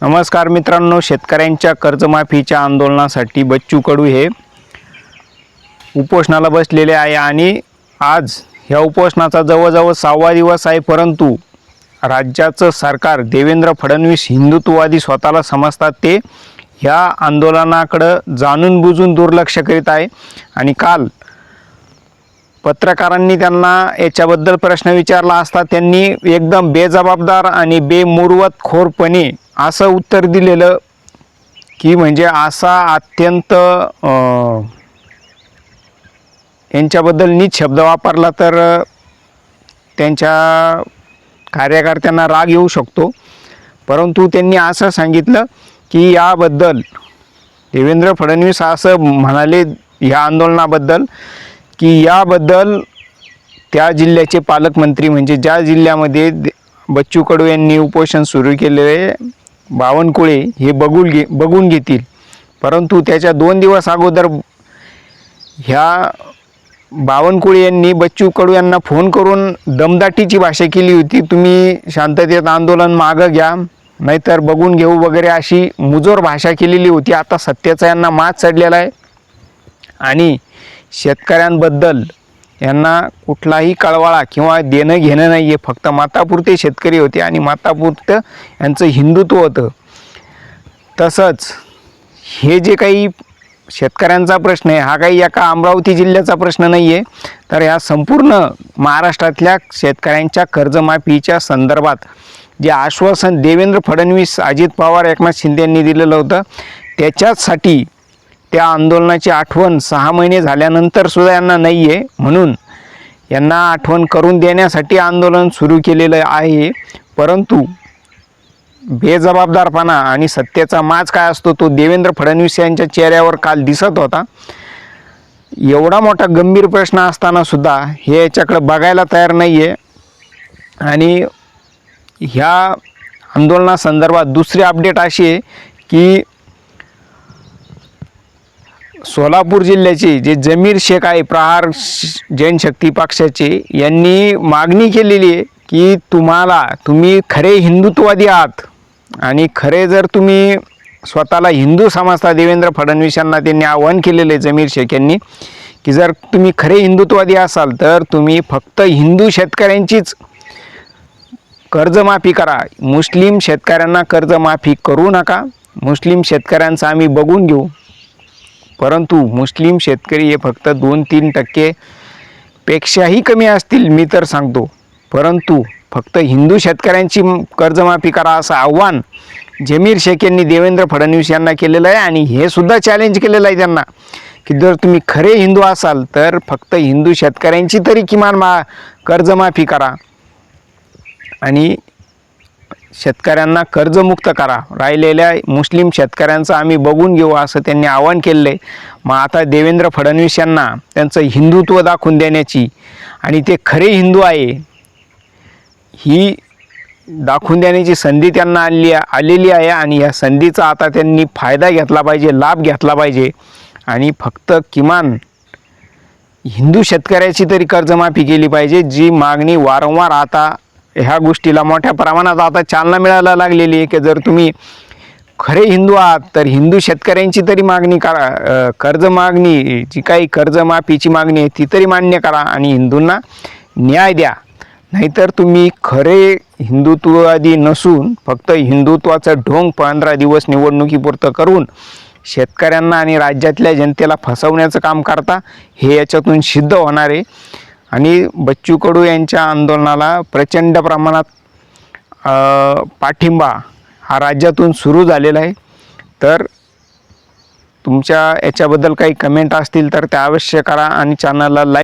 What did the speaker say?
नमस्कार मित्रांनो शेतकऱ्यांच्या कर्जमाफीच्या आंदोलनासाठी बच्चू कडू हे उपोषणाला बसलेले आहे आणि आज ह्या उपोषणाचा जवळजवळ सहावा दिवस आहे परंतु राज्याचं सरकार देवेंद्र फडणवीस हिंदुत्ववादी स्वतःला समजतात ते ह्या आंदोलनाकडं जाणून बुजून दुर्लक्ष करीत आहे आणि काल पत्रकारांनी त्यांना याच्याबद्दल प्रश्न विचारला असता त्यांनी एकदम बेजबाबदार आणि बेमुरवतखोरपणे असं उत्तर दिलेलं की म्हणजे असा अत्यंत यांच्याबद्दल नीच शब्द वापरला तर त्यांच्या कार्यकर्त्यांना राग येऊ शकतो. परंतु त्यांनी असं सांगितलं की याबद्दल देवेंद्र फडणवीस असं म्हणाले ह्या आंदोलनाबद्दल की याबद्दल त्या जिल्ह्याचे पालकमंत्री म्हणजे ज्या जिल्ह्यामध्ये बच्चू कडू यांनी उपोषण सुरू केलेले बावनकुळे हे बघून घे बघून घेतील. परंतु त्याच्या दोन दिवस अगोदर ह्या बावनकुळे यांनी बच्चू कडू यांना फोन करून दमदाटीची भाषा केली होती. तुम्ही शांततेत आंदोलन मागं घ्या नाहीतर बघून घेऊ वगैरे अशी मुजोर भाषा केलेली होती. आता सत्याचा यांना मात चढलेला आहे. आणि शेतकऱ्यांबद्दल यांना कुठलाही कळवाळा किंवा देणं घेणं नाही आहे फक्त मातापुरते शेतकरी होते आणि मातापुरतं यांचं हिंदुत्व होतं. तसंच हे जे काही शेतकऱ्यांचा प्रश्न आहे हा काही एका अमरावती जिल्ह्याचा प्रश्न नाही आहे तर ह्या संपूर्ण महाराष्ट्रातल्या शेतकऱ्यांच्या कर्जमाफीच्या संदर्भात जे आश्वासन देवेंद्र फडणवीस अजित पवार एकनाथ शिंदे यांनी दिलेलं होतं त्याच्याचसाठी त्या आंदोलनाची आठवण सहा महिने झाल्यानंतर सुद्धा यांना नाही आहे म्हणून यांना आठवण करून देण्यासाठी आंदोलन सुरू केलेलं आहे. परंतु बेजबाबदारपणा आणि सत्तेचा माज काय असतो तो देवेंद्र फडणवीस यांच्या चेहऱ्यावर काल दिसत होता. एवढा मोठा गंभीर प्रश्न असताना सुद्धा हे याच्याकडे बघायला तयार नाही आहे आणि ह्या आंदोलनासंदर्भात दुसरी अपडेट अशी आहे की सोलापूर जिल्ह्याचे जे जमीर शेख आहे प्रहार श- जैन शक्ती पक्षाचे यांनी मागणी केलेली आहे की तुम्हाला तुम्ही खरे हिंदुत्ववादी आहात आणि खरे जर तुम्ही स्वतःला हिंदू समजता देवेंद्र फडणवीस यांना त्यांनी आवाहन केलेलं आहे जमीर शेख यांनी की जर तुम्ही खरे हिंदुत्ववादी असाल तर तुम्ही फक्त हिंदू शेतकऱ्यांचीच कर्जमाफी करा. मुस्लिम शेतकऱ्यांना कर्जमाफी करू नका. मुस्लिम शेतकऱ्यांचं आम्ही बघून घेऊ. परंतु मुस्लिम शेतकरी हे फक्त दोन तीन टक्के पेक्षाही कमी असतील मी तर सांगतो. परंतु फक्त हिंदू शेतकऱ्यांची कर्जमाफी करा असं आव्हान जमीर शेख यांनी देवेंद्र फडणवीस यांना केलेलं आहे आणि हे सुद्धा चॅलेंज केलेलं आहे त्यांना. की जर तुम्ही खरे हिंदू असाल तर फक्त हिंदू शेतकऱ्यांची तरी किमान मा कर्जमाफी करा. आणि शेतकऱ्यांना कर्जमुक्त करा. राहिलेल्या मुस्लिम शेतकऱ्यांचं आम्ही बघून घेऊ असं त्यांनी आवाहन केलं आहे मग आता देवेंद्र फडणवीस यांना त्यांचं हिंदुत्व दाखवून देण्याची आणि ते खरे हिंदू आहे ही दाखवून देण्याची संधी त्यांना आली आलेली आहे आणि या संधीचा आता त्यांनी फायदा घेतला पाहिजे लाभ घेतला पाहिजे. आणि फक्त किमान हिंदू शेतकऱ्याची तरी कर्जमाफी केली पाहिजे जी मागणी वारंवार आता ह्या गोष्टीला मोठ्या प्रमाणात आता चालना मिळायला लागलेली आहे की जर तुम्ही खरे हिंदू आहात तर हिंदू शेतकऱ्यांची तरी मागणी करा कर्ज मागणी जी काही कर्जमाफीची मागणी आहे ती तरी मान्य करा आणि हिंदूंना न्याय द्या. नाहीतर तुम्ही खरे हिंदुत्ववादी नसून फक्त हिंदुत्वाचं ढोंग पंधरा दिवस निवडणुकीपुरतं करून शेतकऱ्यांना आणि राज्यातल्या जनतेला फसवण्याचं काम करता हे याच्यातून सिद्ध होणार आहे. आणि बच्चू कडू यांच्या आंदोलनाला प्रचंड प्रमाणात पाठिंबा हा राज्यातून सुरू झालेला आहे. तर तुमच्या याच्याबद्दल काही कमेंट असतील तर त्या अवश्य करा आणि चॅनलला लाईक